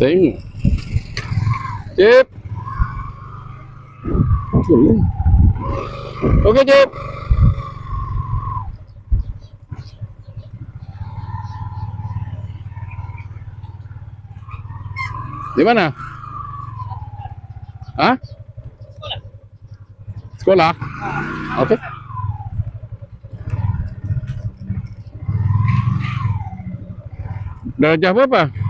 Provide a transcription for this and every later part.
Tengok. Cip. Okey, Cip. Di mana? Ha? Sekolah. Okey. Darjah berapa?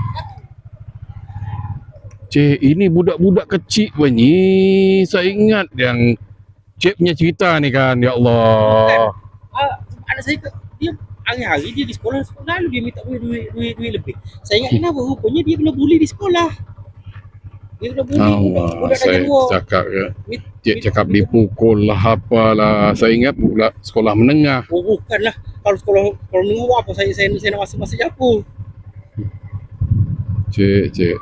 Cik, ini budak-budak kecil bunyi. Saya ingat yang Cik punya cerita ni kan, ya Allah. Ah, anak saya ke- dia hari-hari dia di sekolah lalu dia minta duit duit duit, duit lebih. Saya ingat kenapa rupanya dia kena bully di sekolah. Dia kena bully Allah, budak saya cakap ya. Mit- Cik cakap dipukul lah apalah. Saya ingat budak sekolah menengah. Oh, bukanlah. Kalau sekolah kalau menunggu apa saya saya, saya nak masuk-masuk. Cik, cik.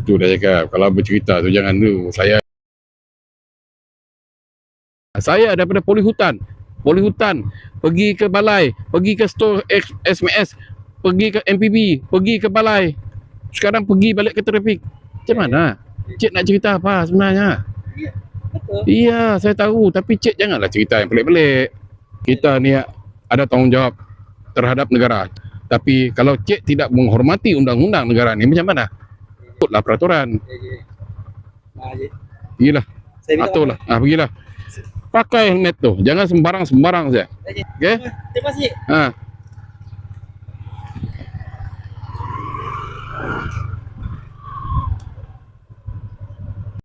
Itu dah cakap. Kalau bercerita tu jangan tu. Saya saya daripada poli hutan. Poli hutan. Pergi ke balai. Pergi ke store X- SMS. Pergi ke MPB. Pergi ke balai. Sekarang pergi balik ke trafik. Macam mana? Cik nak cerita apa sebenarnya? Iya, saya tahu. Tapi cik janganlah cerita yang pelik-pelik. Kita ni ada tanggungjawab terhadap negara. Tapi kalau cik tidak menghormati undang-undang negara ni macam mana? Ikutlah peraturan. Ah. Pergilah, Saya minta aturlah. Ah, pergilah. Pakai helmet tu. Jangan sembarang-sembarang saja. Okey? maaf. Terima kasih. Ha.